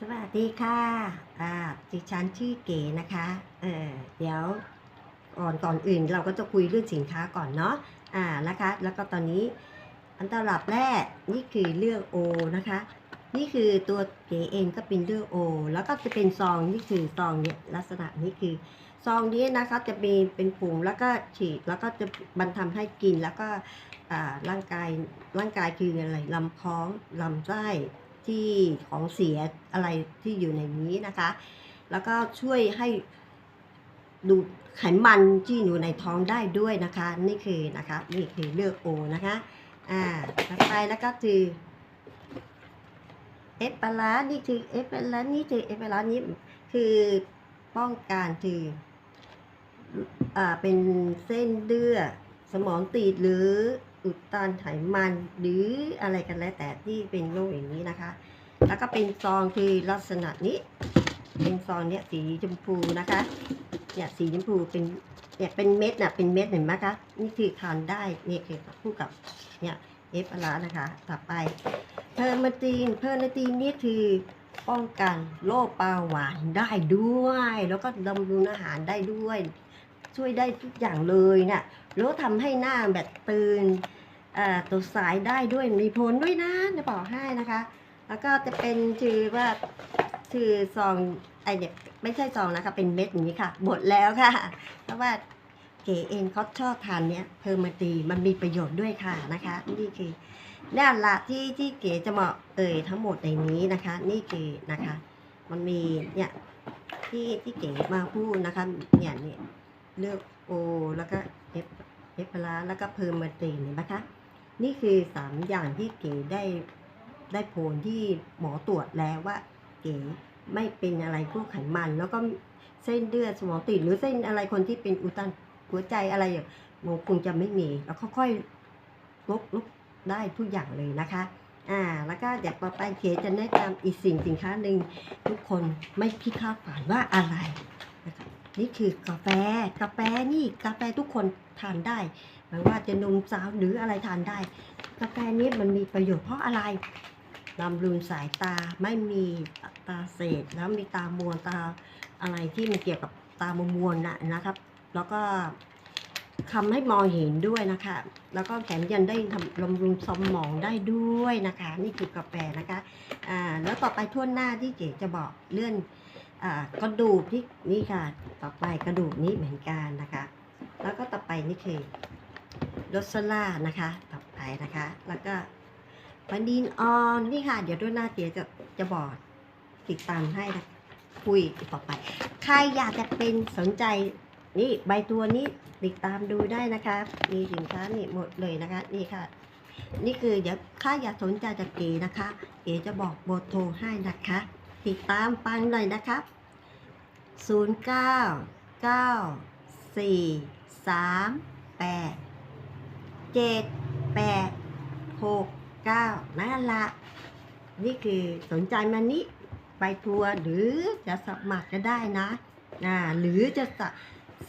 สวัสดีค่ะ อ่า ดิฉันชื่อเก๋นะคะ เออเดี๋ยวก่อนก่อนอื่นเราก็จะคุยเรื่องสินค้าก่อนเนาะ อ่า นะคะ แล้วก็ตอนนี้ อันตลับแรกนี่คือเลือกโอนะคะ นี่คือตัวเก๋เองก็เป็นเลือกโอ แล้วก็จะเป็นซองนี่คือซองเนี่ยลักษณะนี้คือซองนี้นะคะจะมีเป็นผงแล้วก็ฉีดแล้วก็จะบรรทำให้กินแล้วก็อ่าร่างกายร่างกายคืออะไรลำท้องลำไส้ ที่ของเสียอะไรที่อยู่ในนี้นะคะ แล้วก็ช่วยให้ดูดไขมันที่อยู่ในท้องได้ด้วยนะคะ นี่คือนะคะนี่คือเลือกโอนะคะอ่าต่อไปแล้วก็คือเอฟปลานี่คือเอฟปลานี่คือเอฟปลานี่คือป้องกันคืออ่าเป็นเส้นเลือดสมองตีบหรือ อุดตันไขมันหรืออะไรกันแล้วแต่ที่เป็นโรคอย่างนี้นะคะ แล้วก็เป็นซองคือลักษณะนี้ เป็นซองเนี้ยสีชมพูนะคะเนี่ยสีชมพูเป็นเนี่ยเป็นเม็ดน่ะเป็นเม็ดเห็นไหมคะนี่คือทานได้เนี่ยคือคู่กับเนี่ยเอฟลานะคะต่อไปเพอร์มาตีนเพอร์มาตีนนี่คือป้องกันโรคเบาหวานได้ด้วย แล้วก็ดำรุงอาหารได้ด้วย ช่วยได้ทุกอย่างเลยนะ่ะ แล้วทำให้หน้าแบบตื่นตัวสายได้ด้วยมีผลด้วยนะจะบอกให้นะคะ แล้วก็จะเป็นชื่อว่าชื่อซองไอเด็กไม่ใช่ซองนะคะ เป็นเม็ดอย่างนี้ค่ะหมดแล้วค่ะ เพราะว่าเก๋เองเขาชอบทานเนี้ยเพอร์มาตีมันมีประโยชน์ด้วยค่ะนะคะ นี่คือนี่นละที่ที่เก๋จะเหมาะเอ่ยทั้งหมดในนี้นะคะ นี่คือนะคะ มันมีเนี่ยที่ที่เก๋มาพูดนะคะเนี่ยเนี่ยเลือกโอแล้วก็เอฟ เอฟพลาแล้วก็เพิ่มมาตีนเห็นไหมคะ นี่คือสามอย่างที่เก๋ได้ได้ผลที่หมอตรวจแล้วว่า เก๋ไม่เป็นอะไรพวกไขมัน แล้วก็เส้นเลือดสมองตีบหรือเส้นอะไรคนที่เป็นอุตันหัวใจอะไรอย่างมันคงจะไม่มี แล้วค่อยๆลบลบได้ทุกอย่างเลยนะคะอ่าแล้วก็เดี๋ยวต่อไปเคจะแนะนำอีกสิ่งสินค้าหนึ่งทุกคนไม่พิคาดฝันว่าอะไร นี่คือกาแฟ กาแฟนี่กาแฟทุกคนทานได้ไม่ว่าจะนมสาวหรืออะไรทานได้ กาแฟนี้มันมีประโยชน์เพราะอะไรบำรุงสายตาไม่มีตาเศษแล้วมีตามัวตาอะไรที่มันเกี่ยวกับตามัวมัวนะนะครับ แล้วก็ทำให้มองเห็นด้วยนะคะ แล้วก็แถมยังได้ทำบำรุงสมองได้ด้วยนะคะ นี่คือกาแฟนะคะอ่าแล้วต่อไปทั่วหน้าที่เก๋จะบอกเลื่อน กระดูกที่นี่ค่ะ ต่อไปกระดูกนี้เหมือนกันนะคะ แล้วก็ต่อไปนี่คือรสล่านะคะ ต่อไปนะคะ แล้วก็ฟันดีนออนนี่ค่ะ เดี๋ยวด้วยหน้าเก๋จะจะบอกติดตามให้นะคุยต่อไป ใครอยากจะเป็นสนใจนี่ใบตัวนี้ติดตามดูได้นะคะ มีสินค้านี่หมดเลยนะคะ นี่ค่ะ นี่คือเดี๋ยวถ้าอยากสนใจจากเก๋นะคะ เก๋จะบอกเบอร์โทรให้นะคะ ติดตามฟังหน่อยนะครับ 0 9 9 4 3 8 7 8 6 9 นั่นละนี่คือสนใจมานี้ไปทัวร์หรือจะสมัครก็ได้นะอ่าหรือจะสะ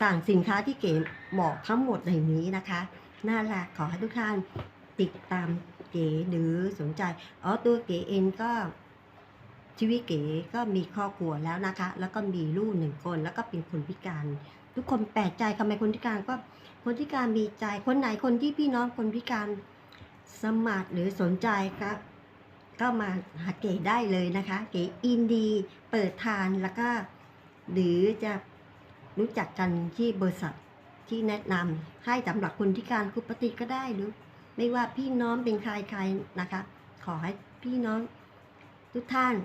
สั่งสินค้าที่เก๋บอกทั้งหมดในนี้นะคะน่ารักขอให้ทุกท่านติดตามเก๋หรือสนใจ อ๋อตัวเก๋เองก็ ชีวิตเก๋ก็มีครอบครัวแล้วนะคะ แล้วก็มีลูกหนึ่งคน แล้วก็เป็นคนพิการ ทุกคนแปลกใจทำไมคนพิการก็คนพิการมีใจ คนไหนคนที่พี่น้องคนพิการสมัครหรือสนใจครับก็มาหาเก๋ได้เลยนะคะ เก๋อินดีเปิดทานแล้วก็ หรือจะรู้จักกันที่บริษัทที่แนะนำให้สำหรับคนพิการคุปฏิก็ได้หรือ ไม่ว่าพี่น้องเป็นใครใครนะคะ ขอให้พี่น้องทุกท่าน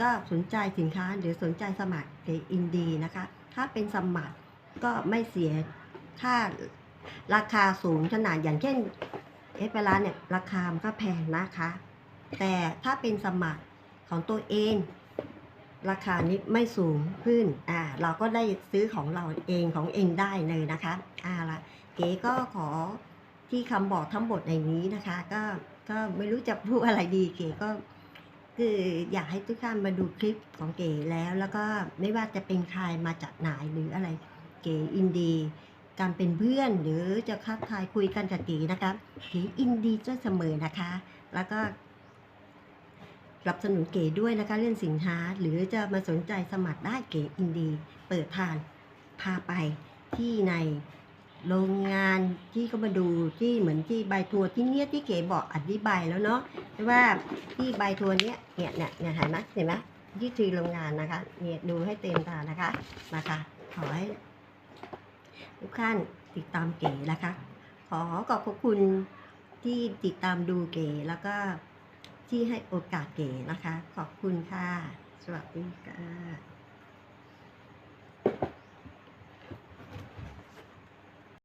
ก็สนใจสินค้าหรือสนใจสมัครเก๋อินดีนะคะ ถ้าเป็นสมัครก็ไม่เสียค่าราคาสูงขนาดอย่างเช่นเอสเปราเนี่ยราคามันก็แพงนะคะ แต่ถ้าเป็นสมัครของตัวเอง ราคานี้ไม่สูงขึ้นอ่าเราก็ได้ซื้อของเราเองของเองได้เลยนะคะอ่าละเก๋ก็ขอที่คำบอกทั้งหมดในนี้นะคะ ก็ก็ไม่รู้จะพูดอะไรดีเก๋ก็ คืออยากให้ทุกท่านมาดูคลิปของเก๋แล้ว แล้วก็ไม่ว่าจะเป็นใครมาจากไหนหรืออะไรเก๋อินดีการเป็นเพื่อนหรือจะคักทายคุยกันกับเก๋นะคะเก๋อินดีด้วเสมอนะคะ แล้วก็นับสนุนเก๋ด้วยนะคะเรื่องสินค้าหรือจะมาสนใจสมัครได้เก๋อินดี เปิดทานพาไปที่ใน โรงงานที่เขามาดูที่เหมือนที่ใบทัวร์ที่เนี้ยที่เก๋บอกอธิบายแล้วเนาะว่าที่ใบทัวร์เนี้ยเนี่ยเนี่ยเนี่ยเห็นไหมเห็นไหมที่คือโรงงานนะคะเนี่ยดูให้เต็มตานะคะนะคะขอให้ทุกท่านติดตามเก๋นะคะ ขอขอบพระคุณที่ติดตามดูเก๋แล้วก็ที่ให้โอกาสเก๋นะคะ ขอบคุณค่ะ สวัสดีค่ะ